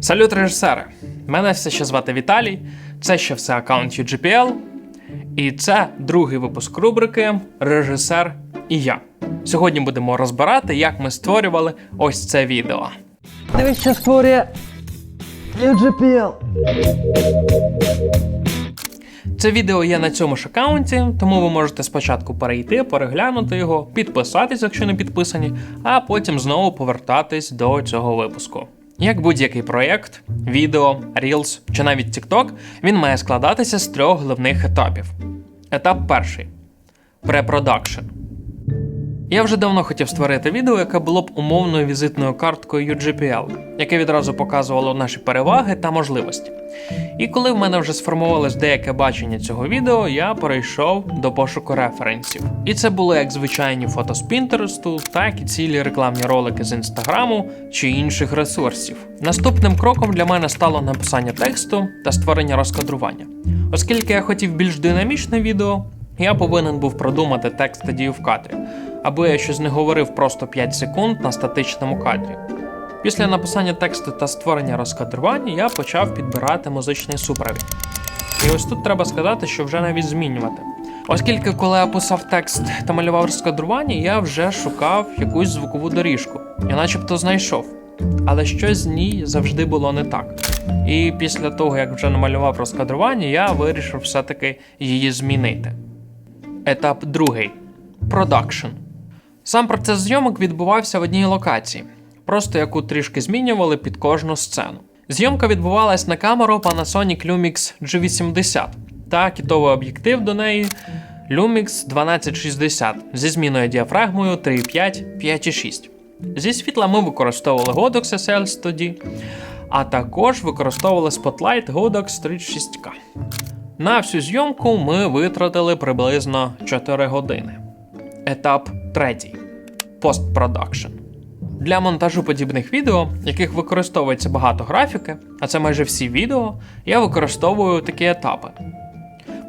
Салют, режисери! Мене все ще звати Віталій. Це ще все аккаунт UGPL. І це другий випуск рубрики Режисер і я. Сьогодні будемо розбирати, як ми створювали ось це відео. Дивись, що створює UGPL. Це відео є на цьому ж аккаунті, тому ви можете спочатку перейти, переглянути його, підписатись, якщо не підписані, а потім знову повертатись до цього випуску. Як будь-який проєкт, відео, Reels чи навіть TikTok, він має складатися з трьох головних етапів. Етап перший препродакшн. Я вже давно хотів створити відео, яке було б умовною візитною карткою UGPL, яке відразу показувало наші переваги та можливості. І коли в мене вже сформувалось деяке бачення цього відео, я перейшов до пошуку референсів. І це були як звичайні фото з Пінтересту, так і цілі рекламні ролики з інстаграму чи інших ресурсів. Наступним кроком для мене стало написання тексту та створення розкадрування. Оскільки я хотів більш динамічне відео, я повинен був продумати текст та дію в кадрі, аби я щось не говорив просто 5 секунд на статичному кадрі. Після написання тексту та створення розкадрування я почав підбирати музичний супровід. І ось тут треба сказати, що вже навіть змінювати. Оскільки, коли я писав текст та малював розкадрування, я вже шукав якусь звукову доріжку і начебто знайшов. Але щось з ній завжди було не так. І після того, як вже намалював розкадрування, я вирішив все-таки її змінити. Етап другий продакшн. Сам процес зйомок відбувався в одній локації, просто яку трішки змінювали під кожну сцену. Зйомка відбувалась на камеру Panasonic Lumix G80 та кітовий об'єктив до неї Lumix 1260 зі зміною діафрагмою 3,5 5,6. Зі світла ми використовували Godox SL тоді, а також використовували Spotlight Godox 36K. На всю зйомку ми витратили приблизно 4 години. Етап третій постпродакшн. Для монтажу подібних відео, яких використовується багато графіки, а це майже всі відео, я використовую такі етапи.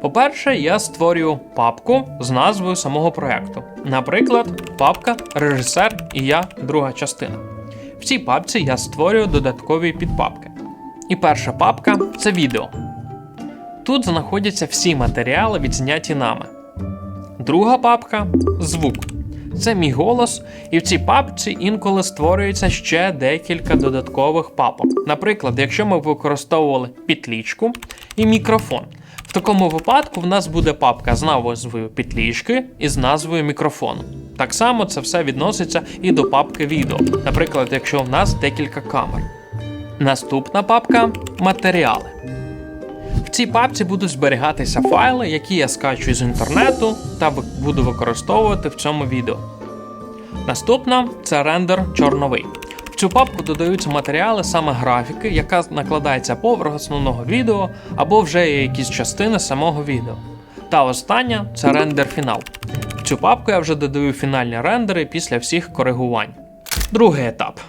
По-перше, я створюю папку з назвою самого проєкту. Наприклад, папка Режисер і я друга частина. В цій папці я створюю додаткові підпапки. І перша папка це відео. Тут знаходяться всі матеріали, відзняті нами. Друга папка звук. Це мій голос, і в цій папці інколи створюється ще декілька додаткових папок. Наприклад, якщо ми використовували петлічку і мікрофон. В такому випадку в нас буде папка з назвою петлічки і з назвою мікрофону. Так само це все відноситься і до папки відео, наприклад, якщо в нас декілька камер. Наступна папка матеріали. В цій папці будуть зберігатися файли, які я скачую з інтернету та буду використовувати в цьому відео. Наступна це рендер чорновий. В цю папку додаються матеріали саме графіки, яка накладається поверх основного відео або вже є якісь частини самого відео. Та остання це рендер фінал. В цю папку я вже додаю фінальні рендери після всіх коригувань. Другий етап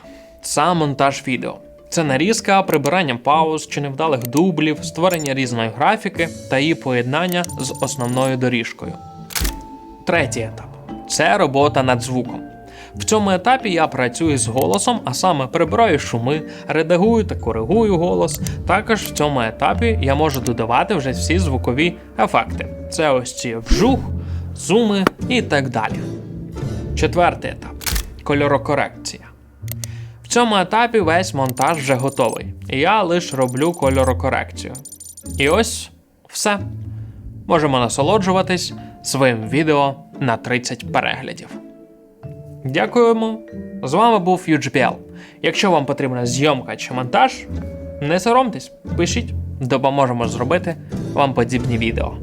сам монтаж відео. Це нарізка, прибирання пауз чи невдалих дублів, створення різної графіки та її поєднання з основною доріжкою. Третій етап це робота над звуком. В цьому етапі я працюю з голосом, а саме прибираю шуми, редагую та коригую голос. Також в цьому етапі я можу додавати вже всі звукові ефекти. Це ось ці вжух, зуми і так далі. Четвертий етап кольорокорекція. Цьому етапі весь монтаж вже готовий, і я лише роблю кольорокорекцію. І ось все. Можемо насолоджуватись своїм відео на 30 переглядів. Дякуємо. З вами був UGPL. Якщо вам потрібна зйомка чи монтаж, не соромтесь, пишіть, допоможемо зробити вам подібні відео.